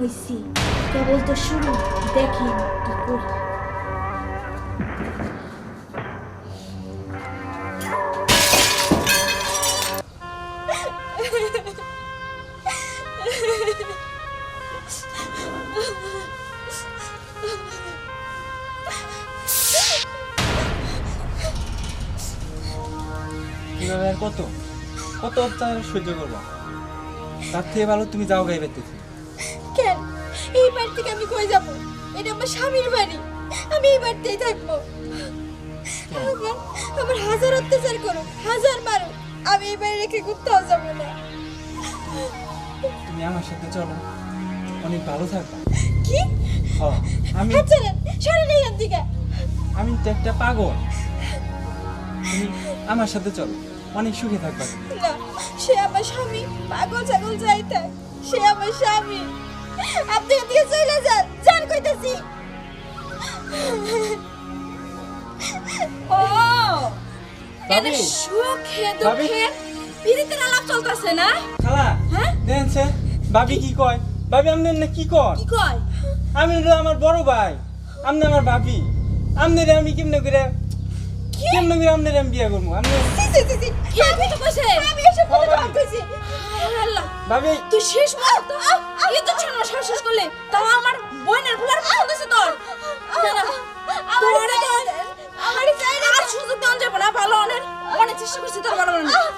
হইছি। কেবল তো শুরু, দেখি কি করি। কত? কত অত্যাচার সহ্য করবা? তার থেকে ভালো তুমি যাও গাই থেকে আমি কই যাব? এটা আমার স্বামীর বাড়ি। আমি এই বাড়িতেই থাকব। আমার আমার হাজার অত্যাচার করো হাজার মারো আমি এই বাড়ি রেখে কোথাও যাব না। তুমি আমার সাথে চলো। অনেক ভালো থাকবা কি? হ, আমি ছাড়েন সরেন এখান থেকে। আমি তো একটা পাগল। তুমি আমার সাথে চলো। অনেক সুখে থাকবা। না সে আমার স্বামী। পাগল ছাগল যাই থাক সে আমার স্বামী। আপনি এদিকে চলে যান যান কইতাছি ও এনে সুখে দুঃখে পিরিতের আলাপ চলতেছে না খালা হ্যাঁ? দেখছে ভাবি কি কয় ভাবি আপনি না কি কর কি কয় আমি হলো আমার বড় ভাই আপনি আমার ভাবি আপনারে আমি কেমনে করে কেমনে করে আপনারে আমি বিয়ে করব আপনি সি সি সি সি আমি তো কইছে ভাবি। তুই শেষ মুহূর্ত এই তো ছিল শেষ শেষ করলে। তাও আমার বোনের ভুলার ফোন দিছে তোর। তোর আমার চাই না আর সুযোগ দেওয়া যাবে না ভালো অনেক অনেক চেষ্টা করছি তোর ভালো বানানোর।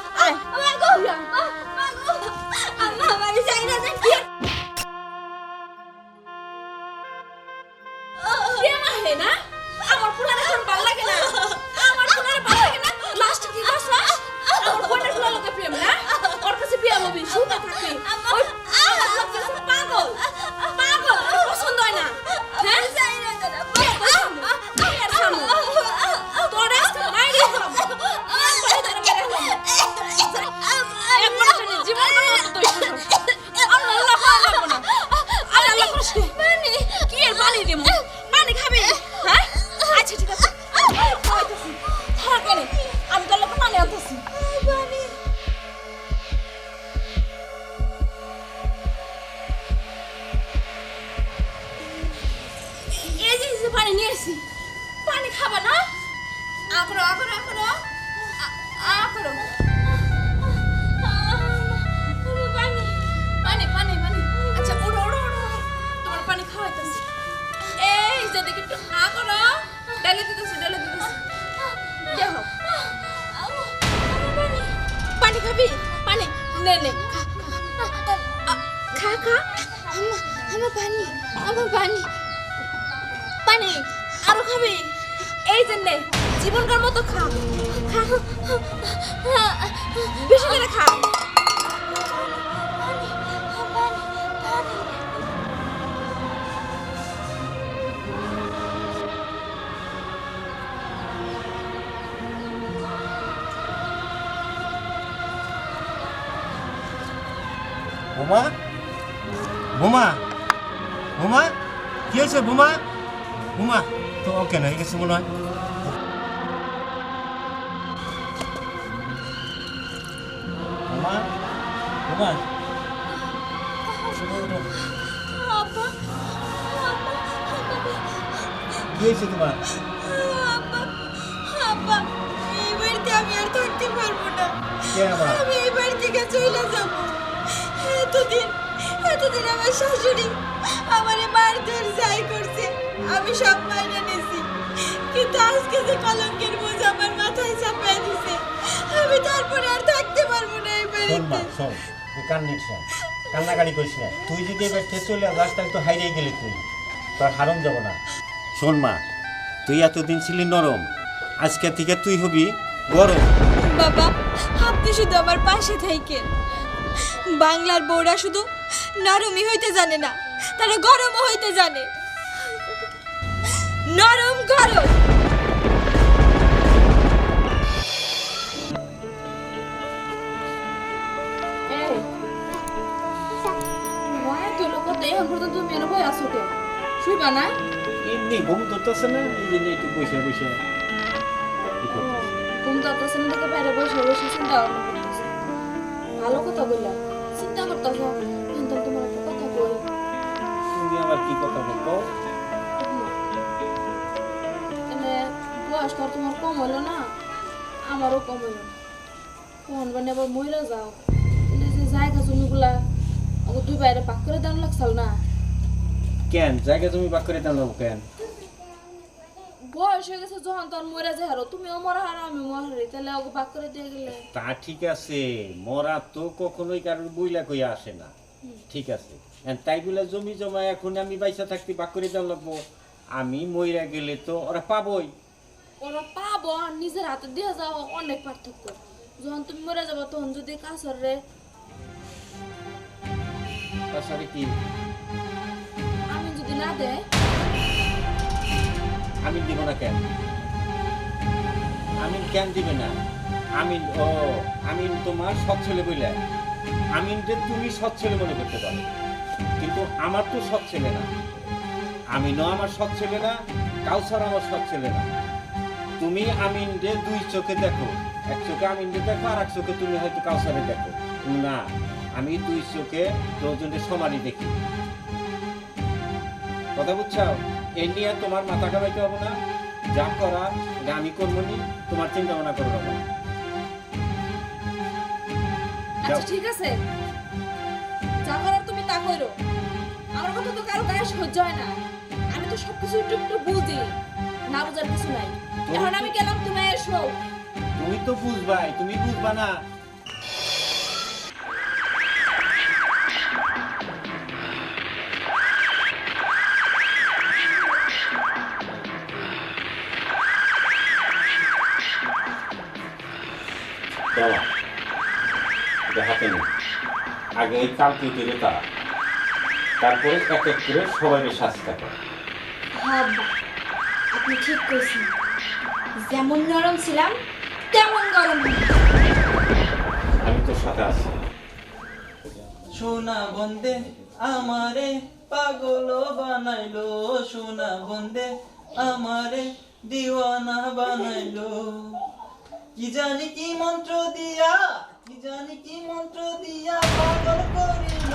မမကြီးရဲ့မလေးနေမို့ যে দেখি একটু আ করো ডালে দিতেছি। দেহ পানি খাবি? পানি? নে নে। খা, খা। আমার পানি আমার পানি। খাবি? এই যে নে জীবনকার মতো খা। খা। বেশি করে খা। তো ওকে হয়ে গেছে মনে হয়? কি হয়েছে তোমার? আমি আর থাকতে পারব না। আমি এই বাড়ি থেকে চলে যাব। এতদিন এতদিন আমার শাশুড়ি আমারে মারধর যাই করছে আমি সব মাইনে নিছি কিন্তু আজকে যে কলঙ্কের বোঝ আমার মাথায় চাপিয়ে দিছে আমি তারপরে আর থাকতে পারব না এই বাড়িতে। শোন তুই কান্নিস না কান্নাকাড়ি করিস না। তুই যদি এবার থেকে চলে যাস তাহলে তো হারিয়ে গেলি তুই। তোর হারম যাব না। শোন মা তুই এতদিন ছিলি নরম। আজকে থেকে তুই হবি গরম। বাবা আপনি শুধু আমার পাশে থাকেন বাংলার বউরা শুধু নরমই হইতে জানে না তারা গরমও হইতে জানে। আসো তো শুইবা না এমনি ঘুম ধরতেছে না? এই জন্য একটু বসে বসে ই করতেছি। ঘুম যাচ্ছে না দেখে বাইরে বসে বসে চিন্তা ভাবনা করতেছে ভালো কথা বললাম চিন্তা করতেছ কিন্তু তোমার একটা কথা বল তুমি আবার কি কথা বলব বয়স তো তোমার কম হলো না? আমারও কম হলো না। কোন মানে আবার মহিলা যাও? তাহলে যে জায়গা জমিগুলা ওকে দুই বাইরে পাক করে দাম লাগছাল না। কেন? জায়গা তুমি বাক করে দাঁড়াবো কেন? বয়স হয়ে গেছে যখন তখন মরে যায় হারো তুমিও মরা হারো আমি মরা হারি তাহলে ওকে পাক করে দিয়ে গেলে। তা ঠিক আছে মরা তো কখনোই কারোর বইলা কইয়া আসে না। ঠিক আছে। তাই বলে জমি জমা এখন আমি বাইসা থাকতে বাক করে দেওয়া লাগবো। আমি মইরা গেলে তো ওরা পাবই। ওরা পাবো আর নিজের হাতে দিয়ে যাও অনেক পার্থক্য। যখন তুমি মরে যাব তখন যদি কাছর রে। তাছাড়া কি? আমি যদি না দেয় আমি দিব না কেন? আমি কেন দিবে না? আমি ও আমি তোমার সৎ ছেলে বইলে। আমি যে তুমি সৎ ছেলে মনে করতে পারো। কিন্তু আমার তো সৎ ছেলে না। আমি ন আমার সৎ ছেলে না কাউসার আমার সৎ ছেলে না। তুমি আমিন যে দুই চোখে দেখো। এক চোখে আমিন যে দেখো আর এক চোখে তুমি হয়তো কাউসারে দেখো। না আমি দুই চোখে দুজনের সমানই দেখি। কথা বুঝছ? এ নিয়ে তোমার মাথা কামাইতে হবে না। যা করা এটা আমি করব নি তোমার চিন্তা ভাবনা করব না আচ্ছা ঠিক আছে। যা করার তুমি তা করো। আমার কথা তো কারও গায়ে সহ্য হয় না। আমি তো সবকিছু একটু একটু বুঝি। না বোঝার কিছু নাই। এখন আমি গেলাম তুমি এসো। তুমি তো বুঝবাই তুমি বুঝবা না। দাঁড়া দেখাতে নেই আগে এই কালকে দিলে তারা। তারপরে এক এক করে সবাই শাস্তি করে হ্যাঁ আপনি ঠিক কইছেন। যেমন নরম ছিলাম তেমন গরম। আমি তোর সাথে আছি। সোনা বন্দে আমারে পাগল বানাইলো। সোনা বন্দে আমারে দিওয়ানা বানাইলো। কি জানি কি মন্ত্র দিয়া কি জানি কি মন্ত্র দিয়া পাগল করিল।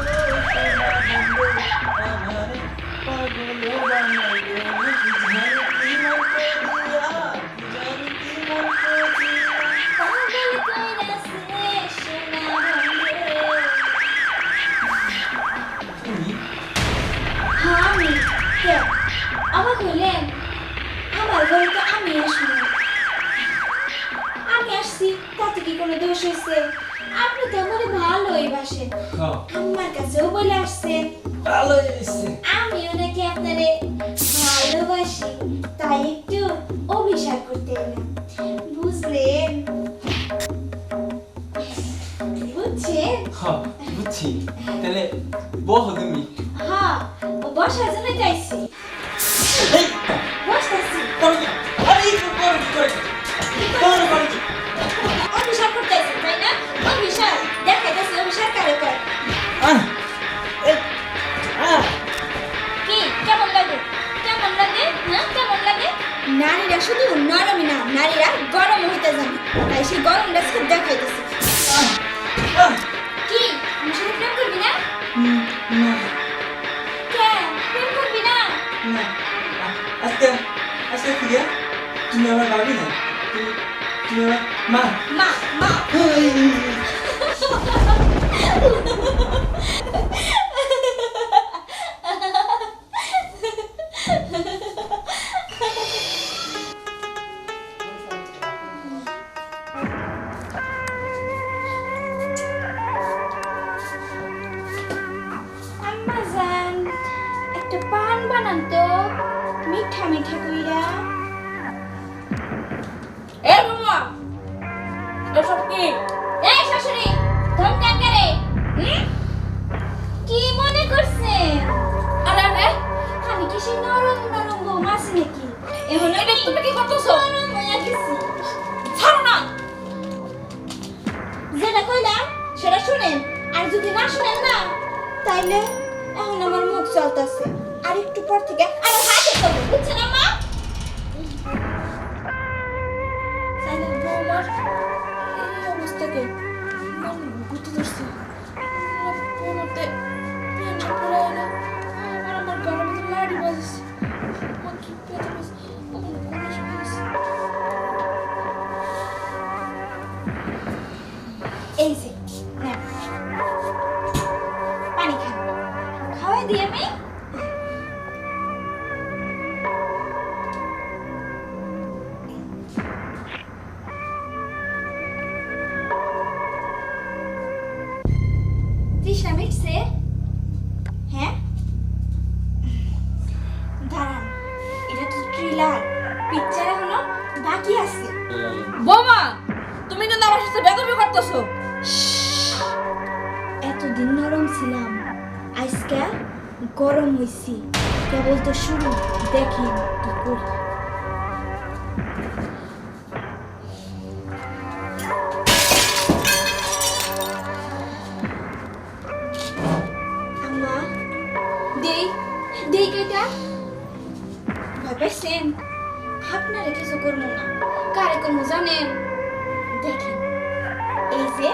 দোষ আপনি তো আমার ভালোই বাসেন হ্যাঁ। আমার কাছেও বলে আসছেন ভালো হয়েছে। আমিও নাকি আপনারে ভালোবাসি তাই একটু অভিশাপ করতে এলাম। বুঝলেন? বুঝছেন? হ্যাঁ বুঝছি। তাহলে বহ তুমি। হ্যাঁ বসার জন্য চাইছি তুমি আমার ভাবি না তুমি তুমি আমার মা মা মা একটা পান বানান তো মিঠা মিঠা কইরা এসব কি? এই শাশুড়ি ধমকান করে কি মনে করছে? আরে আরে। আমি কি সেই নরম নরম বউ মাছ নাকি? এখন এটা তুমি কি করতেছো? নরম হয়ে গেছি ছাড়ো না! যেটা কইলাম সেটা শুনেন। আর যদি না শুনেন না তাইলে এখন আমার মুখ চলতেছে। আর একটু পর থেকে আমার হাতে করব বুঝছেন মা? তাহলে বৌমার এই অবস্থাকে আমার গুটি ধরছে কোনোতে প্যান্টটা পরে এলো আবার আমার গরমে তো লাড়ি বাজছে আমার কি পেটে বাজছে ওখানে কোনো সমস্যা এটা পিকচার এখনও বাকি আছে। বোমা তুমি কিন্তু আমার সাথে বেদবি করতেছো। এতদিন নরম ছিলাম আজকে গরম হইছি। কেবল তো শুরু দেখেন কি করি। আম্মা দেই দেই কেটা ভয় পাইছেন আপনারে কিছু করব না। কারে করব জানেন? দেখেন। এই যে।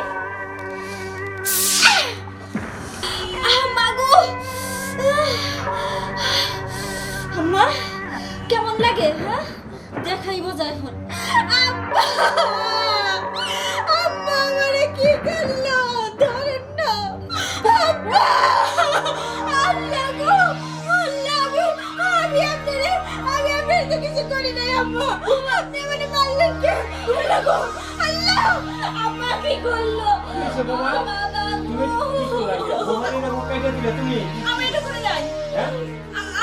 কেমন লাগে হ্যাঁ? দেখাই যায় এখন। করি নাই আম্মা। আপনি আমারে মারলেন কে? আল্লাহ আল্লাহ আম্মা কি করল বাবা? বাবা কি? আমি এটা করে নাই। হ্যাঁ?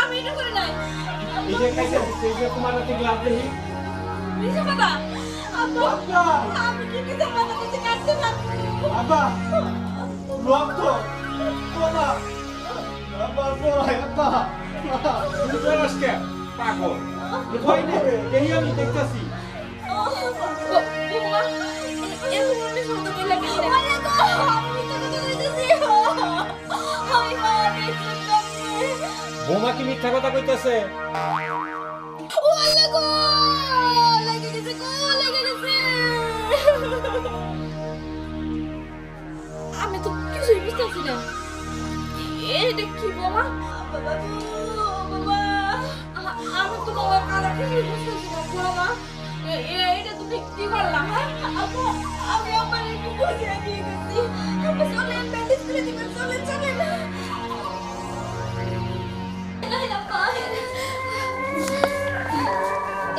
আমি এটা করে নাই। এই যে কাইটা এই যে তোমার হাতে গ্লাভ দেখি। মিশা কথা আব্বা আব্বা আমি কি কিছু মাথা কিছু কাটতে পারব? আব্বা রক্ত বাবা। আব্বা আব্বা কে? পাগল। ভয় নেই, এই আমি কি মিথ্যা কথা কইতাছে? আমি তো কিছুই বুঝতেছি আমি তো বাবা কারা কিছুই বুঝতেছি না হ্যাঁ আপু আমি আমার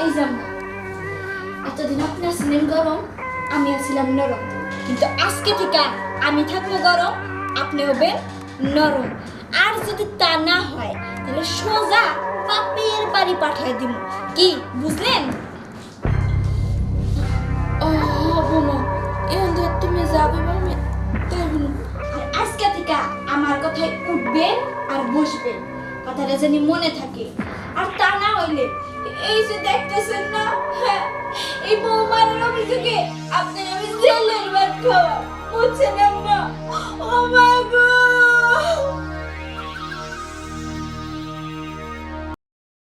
এই যাম এতদিন আপনি ছিলেন গরম। আমি ছিলাম নরম। কিন্তু আজকে থেকে আমি থাকব গরম। আপনি হবেন নরম। আর যদি তা না হয়, তাহলে সোজা বাড়ি পাঠিয়ে দিব কি বুঝলেন? তুমি যাবে আমি আর আজকে থেকে আমার কথায় উঠবেন আর বসবেন। কথাটা জানি মনে থাকে। আর তা না হইলে এই যে দেখতেছেন না হ্যাঁ, এই বৌমারের অভিযোগে আপনার আমি জেলের ভাত খাওয়া। বুঝছেন ও মা